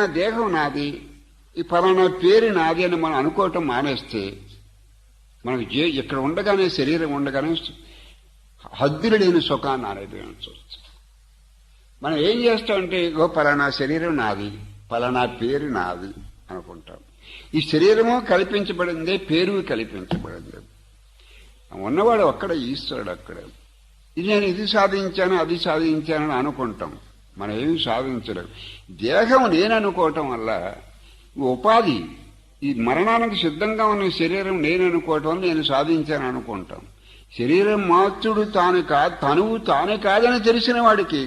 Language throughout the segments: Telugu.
నా దేహం నాది ఈ ఫలానా పేరు నాది అని మనం అనుకోవటం మానేస్తే మనకు ఇక్కడ ఉండగానే శరీరం ఉండగానే హద్దులు లేని సుఖాన్ని అనుభవించవచ్చు మనం ఏం చేస్తామంటే ఇగో పలానా శరీరం నాది పలానా పేరు నాది అనుకుంటాం. ఈ శరీరము కల్పించబడింది పేరు కల్పించబడింది. ఉన్నవాడు అక్కడ ఈశ్వరుడు అక్కడ ఇది నేను ఇది సాధించాను అది సాధించానని అనుకుంటాం. మనం ఏమి సాధించలేము దేహం నేను అనుకోవటం వల్ల ఉపాధి ఈ మరణానికి సిద్ధంగా ఉన్న శరీరం నేను అనుకోవటం వల్ల నేను సాధించాను అనుకుంటాం. శరీరం మాత్రుడు తాను కాదు తనువు తానే కాదని తెలిసిన వాడికి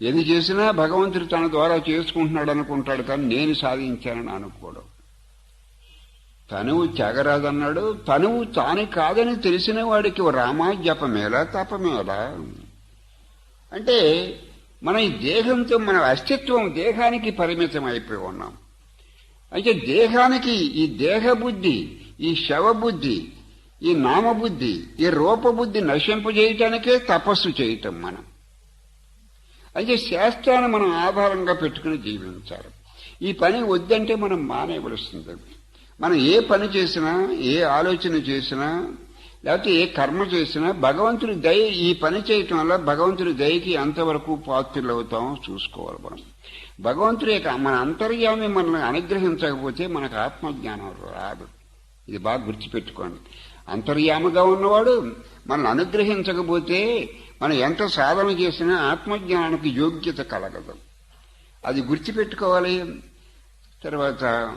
ఏది చేసినా భగవంతుడు తన ద్వారా చేసుకుంటున్నాడు అనుకుంటాడు కానీ నేను సాధించానని అనుకోవడం తనువు త్యాగరాదన్నాడు తనువు తాను కాదని తెలిసిన వాడికి రామా జపమేలా తపమేలా? అంటే మన ఈ దేహంతో మన అస్తిత్వం దేహానికి పరిమితం అయిపోయి ఉన్నాం అయితే దేహానికి ఈ దేహబుద్ధి ఈ శవబుద్ధి ఈ నామబుద్ధి ఈ రూపబుద్ధి నశింపజేయటానికే తపస్సు చేయటం మనం. అయితే శాస్త్రాన్ని మనం ఆధారంగా పెట్టుకుని జీవించాలి. ఈ పని వద్దంటే మనం మానేయవలసింది. మనం ఏ పని చేసినా ఏ ఆలోచన చేసినా లేకపోతే ఏ కర్మ చేసినా భగవంతుడి దయ ఈ పని చేయటం వల్ల భగవంతుడి దయకి ఎంతవరకు పాత్రలు అవుతామో చూసుకోవాలి మనం. భగవంతుడి యొక్క మన అంతర్యామి మనల్ని అనుగ్రహించకపోతే మనకు ఆత్మజ్ఞానం రాదు. ఇది బాగా గుర్తుపెట్టుకోండి. అంతర్యాముగా ఉన్నవాడు మనల్ని అనుగ్రహించకపోతే మనం ఎంత సాధన చేసినా ఆత్మజ్ఞానానికి యోగ్యత కలగదు. అది గుర్తుపెట్టుకోవాలి. తర్వాత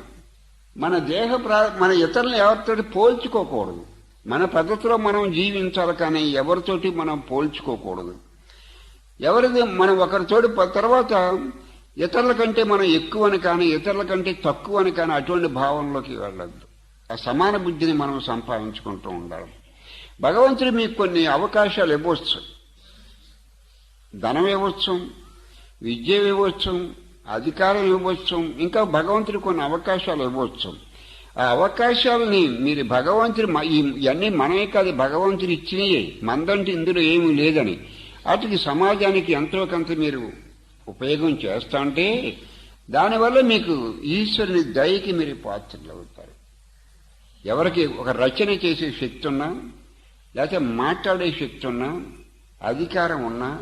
మన దేహ ప్రా మన ఇతరులను ఎవరితో పోల్చుకోకూడదు. మన పద్ధతిలో మనం జీవించాలి కానీ ఎవరితోటి మనం పోల్చుకోకూడదు. ఎవరిది మనం ఒకరితోటి తర్వాత ఇతరుల కంటే మనం ఎక్కువని కానీ ఇతరుల కంటే తక్కువ అని కానీ అటువంటి భావనలోకి వెళ్ళద్దు. ఆ సమాన బుద్ధిని మనం సంపాదించుకుంటూ ఉండాలి. భగవంతుడు మీకు కొన్ని అవకాశాలు ఇవ్వచ్చు. ధనం ఇవ్వచ్చు విద్య ఇవ్వచ్చు అధికారం ఇవ్వచ్చు ఇంకా భగవంతుడు కొన్ని అవకాశాలు ఇవ్వచ్చు. ఆ అవకాశాలని మీరు భగవంతుడు ఇవన్నీ మనమే కాదు భగవంతుడు ఇచ్చినయే. మందంటే ఇందులో ఏమీ లేదని. వాటికి సమాజానికి ఎంతో కొంత మీరు ఉపయోగం చేస్తా ఉంటే దానివల్ల మీకు ఈశ్వరుని దయకి మీరు పాత్రలు అవుతారు. ఎవరికి ఒక రచన చేసే శక్తి ఉన్నా లేకపోతే మాట్లాడే శక్తి ఉన్నా అధికారం ఉన్నా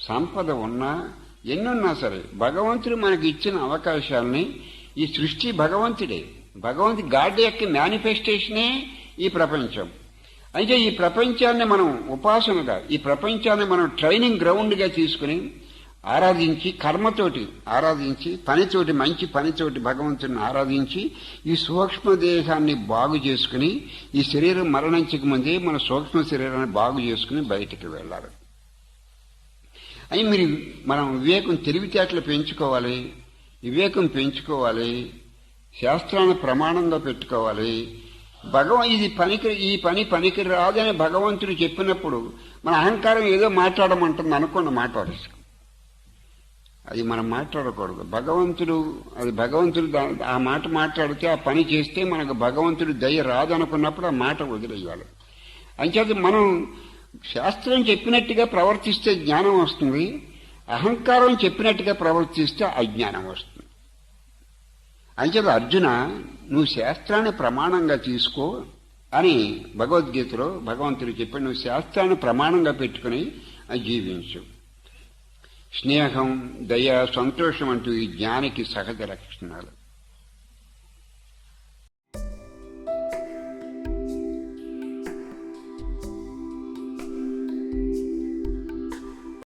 సంపద ఉన్నా ఎన్నున్నా సరే భగవంతుడు మనకి ఇచ్చిన అవకాశాలని ఈ సృష్టి భగవంతుడే భగవంతు గాడ్ యొక్క మేనిఫెస్టేషనే ఈ ప్రపంచం. అయితే ఈ ప్రపంచాన్ని మనం ఉపాసనగా ఈ ప్రపంచాన్ని మనం ట్రైనింగ్ గ్రౌండ్గా తీసుకుని ఆరాధించి కర్మతోటి ఆరాధించి పనితోటి మంచి పనితోటి భగవంతుని ఆరాధించి ఈ సూక్ష్మ దేహాన్ని బాగు చేసుకుని ఈ శరీరం మరణించక ముందే మన సూక్ష్మ శరీరాన్ని బాగు చేసుకుని బయటికి వెళ్ళాలి. అని మీరు మనం వివేకం తెలివితేటలు పెంచుకోవాలి వివేకం పెంచుకోవాలి శాస్త్రాన్ని ప్రమాణంగా పెట్టుకోవాలి. భగవం ఇది పనికి ఈ పని పనికి రాదని భగవంతుడు చెప్పినప్పుడు మన అహంకారం ఏదో మాట్లాడమంటుంది అనుకోండి మాట్లాడచ్చు అది మనం మాట్లాడకూడదు. భగవంతుడు అది భగవంతుడు ఆ మాట మాట్లాడితే ఆ పని చేస్తే మనకు భగవంతుడు దయ రాదనుకున్నప్పుడు ఆ మాట వదిలేయాలి. అంచేత మనం శాస్త్రం చెప్పినట్టుగా ప్రవర్తిస్తే జ్ఞానం వస్తుంది. అహంకారం చెప్పినట్టుగా ప్రవర్తిస్తే అజ్ఞానం వస్తుంది. అంచేత అర్జున నువ్వు శాస్త్రాన్ని ప్రమాణంగా తీసుకో అని భగవద్గీతలో భగవంతుడు చెప్పి నువ్వు శాస్త్రాన్ని ప్రమాణంగా పెట్టుకుని జీవించు. స్నేహం దయ సంతోషం అంటూ ఈ జ్ఞానికి సహజ లక్షణాలు.